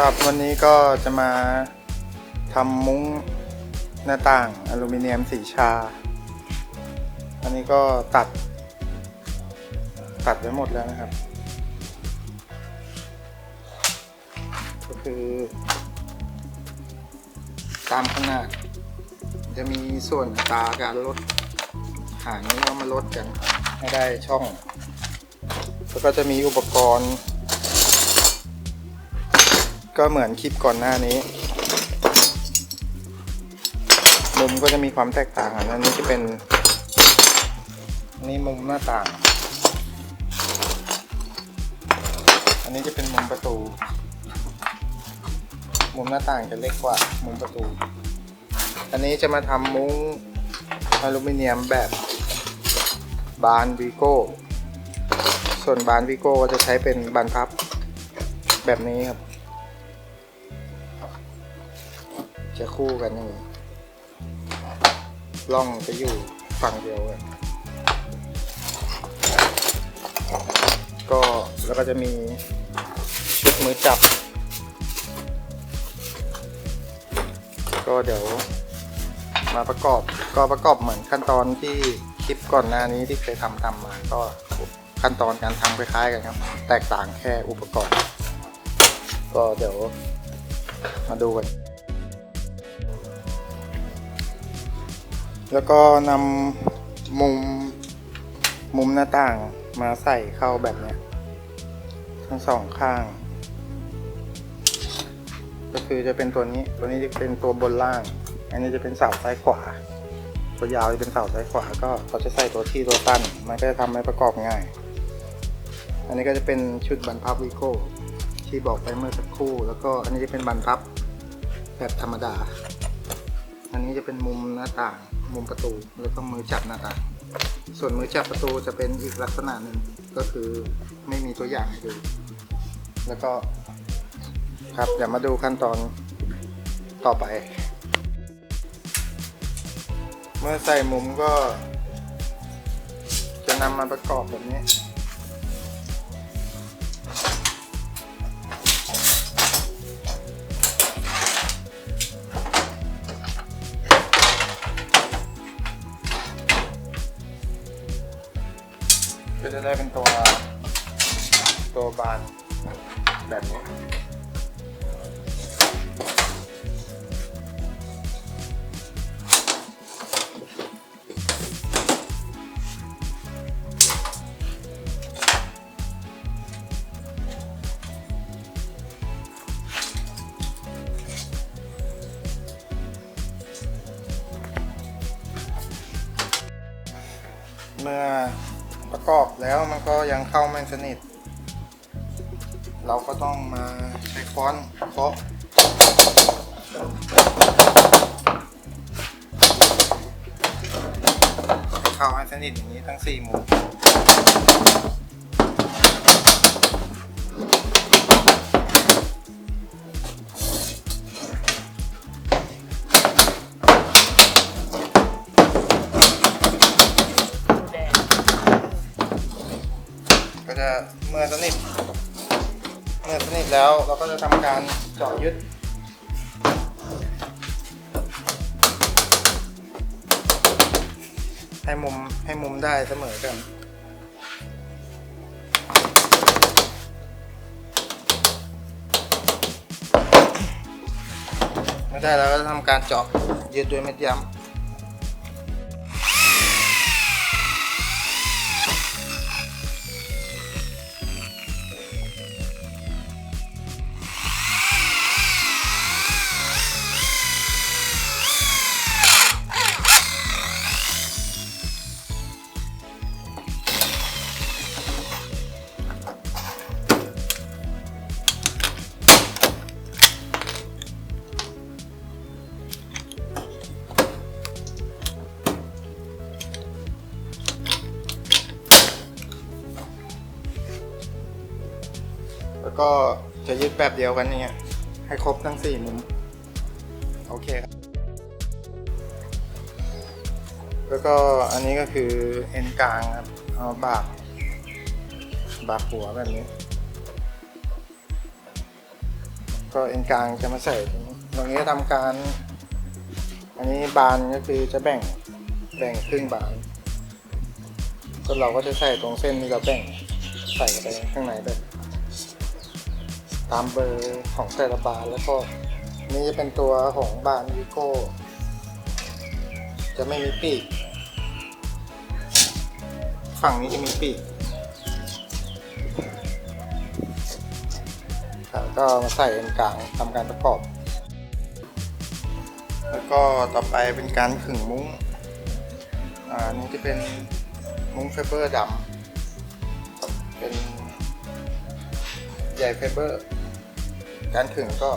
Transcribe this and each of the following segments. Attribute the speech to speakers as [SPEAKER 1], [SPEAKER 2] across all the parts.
[SPEAKER 1] ครับวันนี้ก็จะมาทำมุ้งหน้าต่างอลูมิเนียมสีชา อันนี้ก็ตัด ตัดไว้หมดแล้วนะครับ ก็คือ ตามขนาด จะมีส่วนตาการลดหางนี้เอามาลดกันให้ได้ช่อง แล้วก็จะมีอุปกรณ์ ก็เหมือนคลิปก่อนหน้านี้มุมก็จะมีความแตกต่างอันนี้จะเป็นนนี้มุมหน้าต่าง อันนี้จะเป็นมุมประตู มุมหน้าต่างจะเล็กกว่ามุมประตู อันนี้จะมาทำมุ้งอลูมิเนียมแบบบานวีโก้ ส่วนบานวีโก้ก็จะใช้เป็นบานพับแบบนี้ครับ จะคู่กันอย่างนี้ล่องจะอยู่ฝั่งเดียวกันก็แล้วก็จะมีชุดมือจับ ก็เดี๋ยวมาประกอบก็ประกอบเหมือนขั้นตอนที่คลิปก่อนหน้านี้ที่เคยทำทำมาก็ขั้นตอนการทำคล้ายๆกันครับ แตกต่างแค่อุปกรณ์ ก็เดี๋ยวมาดูกัน แล้วก็นำมุมมุมหน้าต่างมาใส่เข้าแบบเนี้ยทั้งสองข้าง ก็คือจะเป็นตัวนี้ตัวนี้จะเป็นตัวบนล่าง อันนี้จะเป็นเสาซ้ายขวา ตัวยาวจะเป็นเสาซ้ายขวา ก็เขาจะใส่ตัวที่ตัวตั้นมันก็จะทำให้ประกอบง่าย อันนี้ก็จะเป็นชุดบันพับวิโก้ที่บอกไปเมื่อสักครู่ แล้วก็อันนี้จะเป็นบันพับแบบธรรมดา อันนี้จะเป็นมุมหน้าต่าง มุมประตู แล้วก็มือจับหน้าต่างส่วนมือจับประตูจะเป็นอีกลักษณะหนึ่งก็คือไม่มีตัวอย่างให้ดู แล้วก็ครับเดี๋ยวมาดูขั้นตอนต่อไป เมื่อใส่มุมก็จะนำมาประกอบแบบนี้ ได้เป็นตัวตัวบานแบบนี้เมื่อ ประกอบแล้วมันก็ยังเข้าไม่สนิท เราก็ต้องมาใช้ค้อนเคาะให้เข้าให้สนิทอย่างนี้ทั้งสี่มุม ก็จะทำการเจาะยึด ให้มุมให้มุมได้เสมอกันไม่ได้แล้วก็จะทำการเจาะยึดด้วยเม็ดย้ำ แบบเดียวกันอย่างเงี้ยให้ครบทั้งสี่มุมโอเคครับแล้วก็อันนี้ก็คือเอ็นกลางครับเอาบากบากหัวแบบนี้ ก็เอ็นกลางจะมาใส่ตรงนี้ตรงนี้ทำการ อันนี้บานก็คือจะแบ่งแบ่งครึ่งบานก็เราก็จะใส่ตรงเส้นที่เราแบ่งใส่ไปข้างในเลย ตามเบอร์ของแต่ละบานแล้วก็นี่จะเป็นตัวของบานวิโก้ จะไม่มีปีก ฝั่งนี้จะมีปีกครับก็มาใส่เป็นกลางทำการประกอบ แล้วก็ต่อไปเป็นการขึงมุ้ง อ่าอันนี่จะเป็นมุ้งไฟเบอร์ดำเป็นใยไฟเบอร์ การขึงก็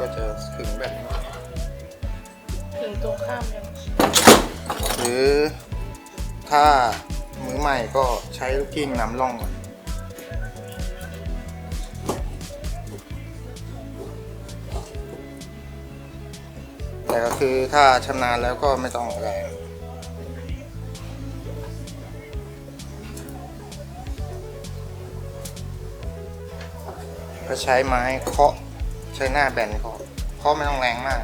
[SPEAKER 1] ก็จะขึงแบบนี้
[SPEAKER 2] ถึงตรงข้ามยัง
[SPEAKER 1] หรือถ้ามือใหม่ก็ใช้ลูกกิ้งนำร่องก่อนแต่ก็คือถ้าชำนาญแล้วก็ไม่ต้องแรงก็ใช้ไม้เคาะ ใช้หน้าแบนเขาเพราะไม่ต้องแรงมาก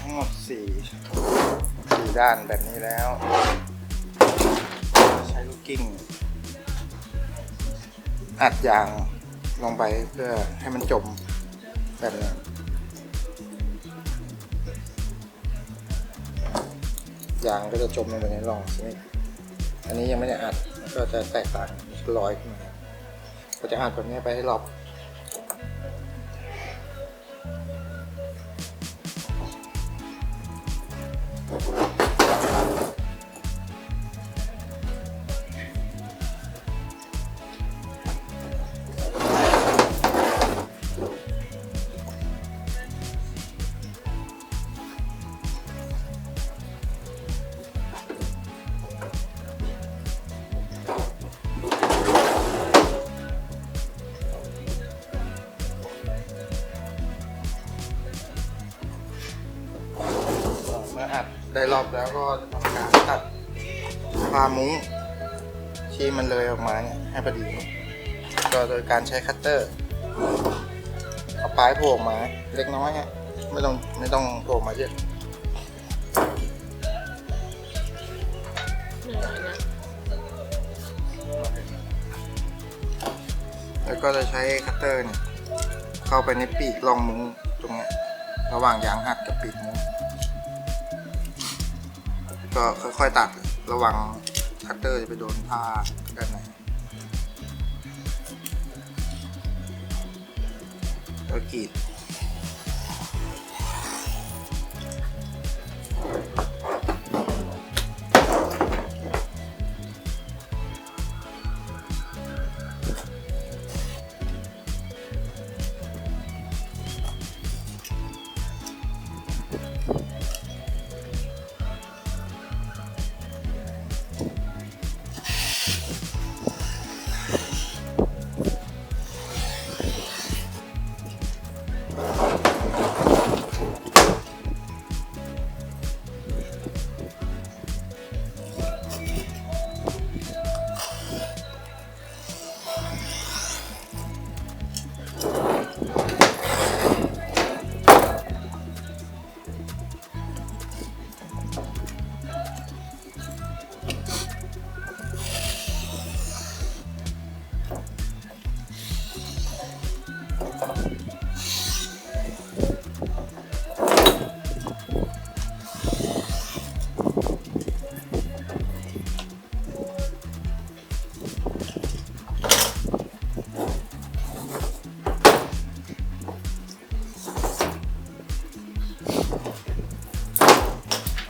[SPEAKER 1] ทั้งหมด4 4ด้านแบบนี้แล้ว ใช้ลูกกิ้ง อัดยางลงไปเพื่อให้มันจมแบบนี้ยางก็จะจมลงไปในร่องใช่ไหมอันนี้ยังไม่ได้อัดก็จะแตกต่างลอยขึ้นมาก็จะอัดแบบนี้ไปให้รอบ แล้วก็ทำการตัดผ้ามุ้งที่มันเลยออกมาเนี่ยให้พอดี ก็โดยการใช้คัตเตอร์เอาปลายโผล่ออกมาเล็กน้อยฮะไม่ต้องไม่ต้องโผล่มาเยอะแล้วก็จะใช้คัตเตอร์เนี่ยเข้าไปในปีกรองมุ้งตรงนี้ระหว่างยางหัดกับปีกมุ้ง ก็ค่อยๆตัดระวังคัตเตอร์จะไปโดนผ้าด้านในแล้วกรีด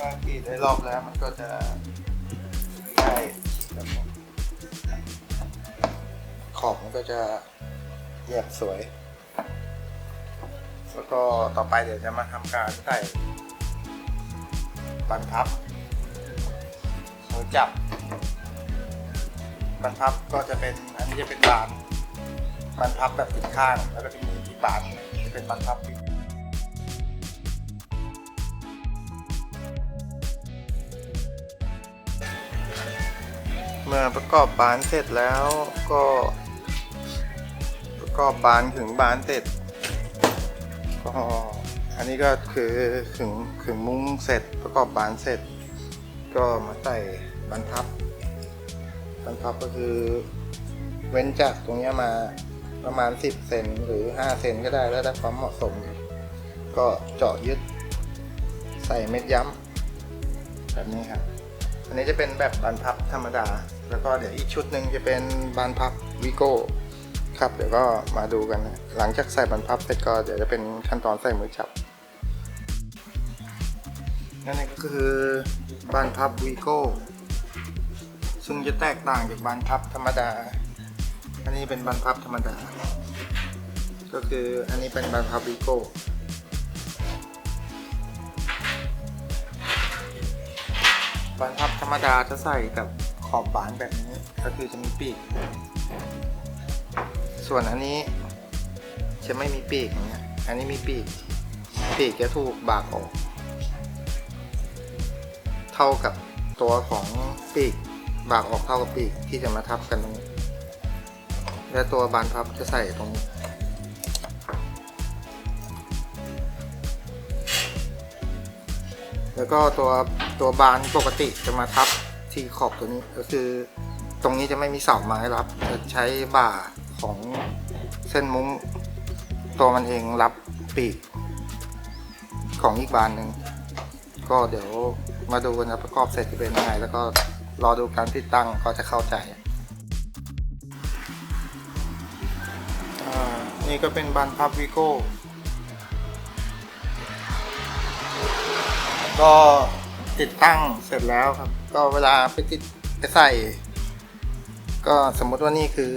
[SPEAKER 1] ก็กรีดได้รอบแล้วมันก็จะได้แบบนี้ขอบมันก็จะแยกสวย แล้วก็ต่อไปเดี๋ยวจะมาทำการใส่บันพับมือจับบันพับก็จะเป็นอันนี้จะเป็นบานบันพับแบบติดข้าง แล้วก็จะมีที่บานจะเป็นบันพับปิด มื่อประกอบบานเสร็จแล้วก็ ประกอบบานถึงบานเสร็จก็อันนี้ก็คือขึงขึงมุ้งเสร็จประกอบบานเสร็จ ก็มาใส่บรรทับบรรทับก็คือเว้นจากตรงนี้มาประมาณ 10 เซนหรือ 5 เซนก็ได้แล้วแต่ความเหมาะสม ก็เจาะยึดใส่เม็ดย้ำแบบนี้ครับ อันนี้จะเป็นแบบบานพับธรรมดา แล้วก็เดี๋ยวอีกชุดหนึ่งจะเป็นบานพับวิโก้ครับเดี๋ยวก็มาดูกันนะหลังจากใส่บานพับเสร็จก็เดี๋ยวจะเป็นขั้นตอนใส่มือจับนั่นเองก็คือบานพับวีโก้ซึ่งจะแตกต่างจากบานพับธรรมดา อันนี้เป็นบานพับธรรมดา ก็คืออันนี้เป็นบานพับวีโก้บานพับธรรมดาจะใส่กับ อบบานแบบนี้ก็คือจะมีปีก ส่วนอันนี้จะไม่มีปีกอย่างเงี้ย อันนี้มีปีก ปีกจะถูกบากออก เท่ากับตัวของปีก บากออกเท่ากับปีกที่จะมาทับกันตรงนี้และตัวบานพับจะใส่ตรงนี้แล้วก็ตัวตัวบานปกติจะมาทับ ที่ขอบตัวนี้ก็คือ ตรงนี้จะไม่มีเสาไม้รับจะใช้บ่าของเส้นมุ้งตัวมันเองรับปีกของอีกบานหนึ่งก็เดี๋ยวมาดูกันนะประกอบเสร็จจะเป็นยังไง แล้วก็รอดูการติดตั้งก็จะเข้าใจนี่ก็เป็นบานพับวิโก้ก็ ติดตั้งเสร็จแล้วครับ ก็เวลาไปติดไปใส่ ก็สมมติว่านี่คือ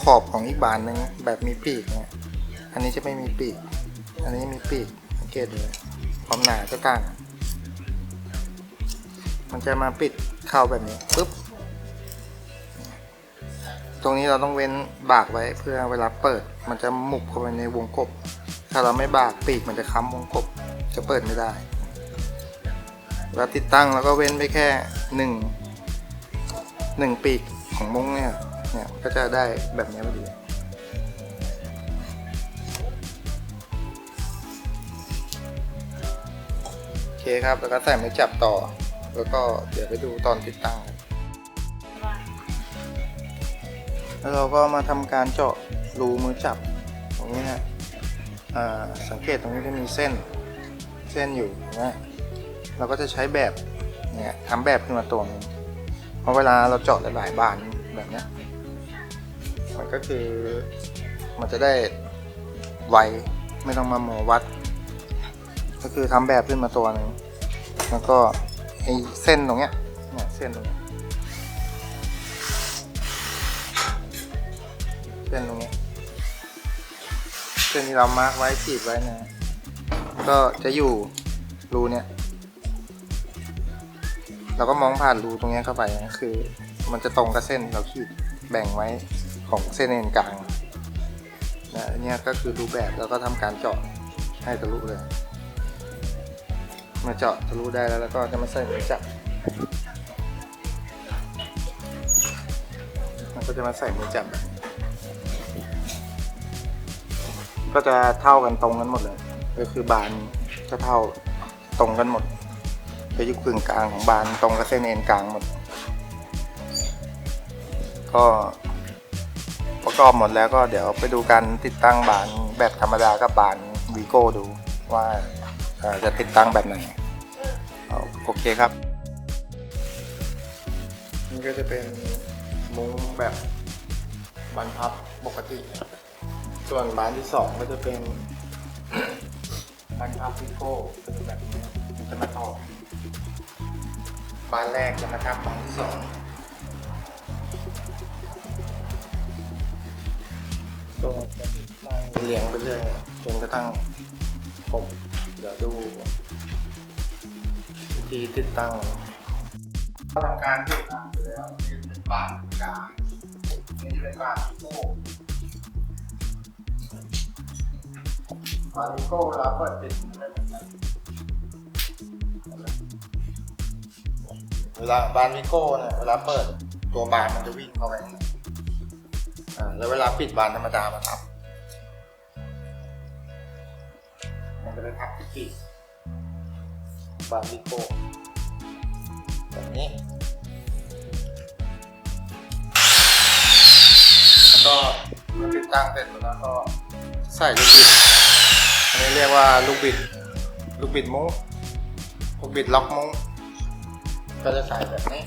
[SPEAKER 1] ขอบของอีกบานหนึ่งแบบมีปีกเนี่ยอันนี้จะไม่มีปีก อันนี้มีปีกสังเกตดูความหนาจะต่างมันจะมาปิดเข้าแบบนี้ปุ๊บตรงนี้เราต้องเว้นบากไว้เพื่อเวลาเปิด มันจะหมุบเข้าไปในวงกบ ถ้าเราไม่บากปีกมันจะค้ำวงกบจะเปิดไม่ได้ เวลาติดตั้งแล้วก็เว้นไปแค่หนึ่งหนึ่งปีกของมุ้งเนี่ยเนี่ยก็จะได้แบบนี้พอดีโอเคครับแล้วก็ใส่มือจับต่อ แล้วก็เดี๋ยวไปดูตอนติดตั้งแล้วเราก็มาทำการเจาะรูมือจับตรงนี้นะสังเกตตรงนี้จะมีเส้นเส้นอยู่นะ เราก็จะใช้แบบเนี่ยทำแบบขึ้นมาตัวหนึงเพราะเวลาเราเจาะหลายๆบานแบบนี้มันก็คือมันจะได้ไวไม่ต้องมาหมอวัด ก็คือทำแบบขึ้นมาตัวหนึ่งแล้วก็ไอ้เส้นตรงเนี้ยเนี่ยเส้นตรงเนี้ยเส้นตรงเนี้ยเส้นที่เรามาร์กไว้ขีดไว้นะก็จะอยู่รูเนี้ย เราก็มองผ่านรูตรงนี้เข้าไปนะคือ มันจะตรงกับเส้นเราขีดแบ่งไว้ของเส้นเอ็นกลางนะเนี่ยก็คือรูแบบแล้วก็ทำการเจาะให้ทะลุเลย มาเจาะทะลุได้แล้วแล้วก็จะมาใส่หมือจับมันก็จะมาใส่มือจับ ก็จะเท่ากันตรงกันหมดเลย ก็คือบานจะเท่าตรงกันหมด จะอยู่กึ่งกลางของบานตรงกับเส้นเอ็นกลางหมด ก็ประกอบหมดแล้วก็เดี๋ยวไปดูการติดตั้งบานแบบธรรมดากับบานวีโก้ดูว่าจะติดตั้งแบบไหนโอเคครับนี่ก็จะเป็นมุ้งแบบบานพับปกติ ส่วนบานที่สองก็จะเป็นบานพับวิโก้เป็นแบบนี้จะมาต่อ บานแรกจะมาทับบานที่สองก็เรียงไปเรื่อยจนกระทั่งครบเดี๋ยวดูวิธีติดตั้งก็ทำการติดตั้งไปแล้วนี่เป็นบานกลางนี่เป็นบานโก้บาริโก้เวลาเปิดปิดไม่เหมือนกัน เวลาบานวิโก้เนี่ยเวลาเปิดตัวบานมันจะวิ่งเข้าไปอ่าแล้วเวลาปิดบานธรรมดามาทับมันจะไปทับที่ปีกบานวิโก้แบบนี้แล้วก็ติดตั้งเสร็จแล้วก็ใส่ลูกบิดอันนี้เรียกว่าลูกบิด ลูกบิดมุ้งลูกบิดล็อกมุ้ง ก็จะใส่แบบนี้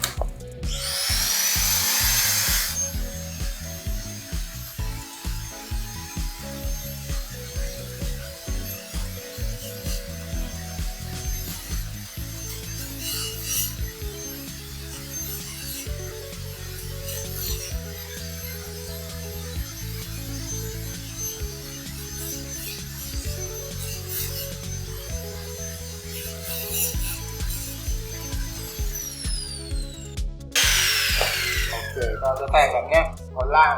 [SPEAKER 1] จะใส่แบบเนี้ยบนล่าง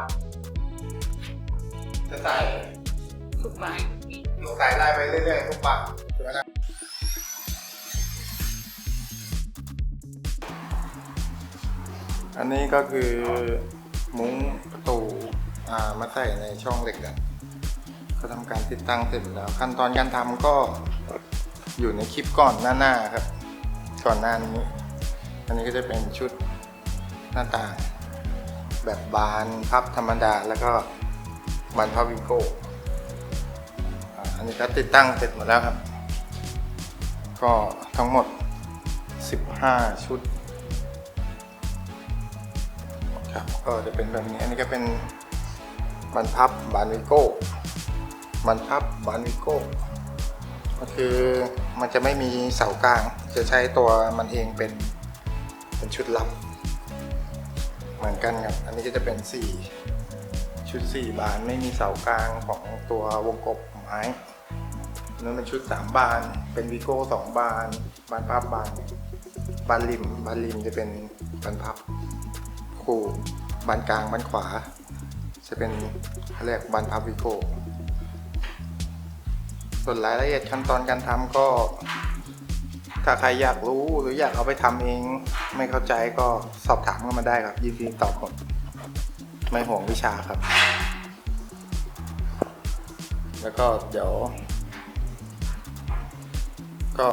[SPEAKER 1] จะใส่
[SPEAKER 2] ทุกบาน
[SPEAKER 1] ลูกใส่ไล่ไปเรื่อยๆทุกปากถูกไหมครับอันนี้ก็คือมุ้งประตูอ่ามาใส่ในช่องเหล็กกันก็ทำการติดตั้งเสร็จแล้ว ขั้นตอนการทำก็อยู่ในคลิปก่อนหน้าๆครับ ก่อนหน้านี้ อันนี้ก็จะเป็นชุดหน้าต่าง แบบบานพับธรรมดาแล้วก็บานพับวิโก้อันนี้ก็ติดตั้งเสร็จหมดแล้วครับ ก็ทั้งหมด 15 ชุดครับก็จะเป็นแบบนี้อันนี้ก็เป็นบานพับบานวิโก้บานพับบานวิโก้ก็คือมันจะไม่มีเสากลาง จะใช้ตัวมันเองเป็นเป็นชุดลำ เหมือนกันครับ อันนี้ก็จะเป็น 4 ชุด 4 บานไม่มีเสากลางของตัววงกบไม้นั้นเป็นชุด 3 บาน เป็นวีโก้2บาน บานพับบาน บานริม บานริมจะเป็นบานพับ คู่บานกลางบานขวา จะเป็นเรียกบานพับวีโก้ส่วนรายละเอียดขั้นตอนการทำก็ ถ้าใครอยากรู้หรืออยากเอาไปทำเอง ไม่เข้าใจก็สอบถามกันมาได้ครับ ยินดีตอบผมไม่ห่วงวิชาครับ แล้วก็เดี๋ยว ก็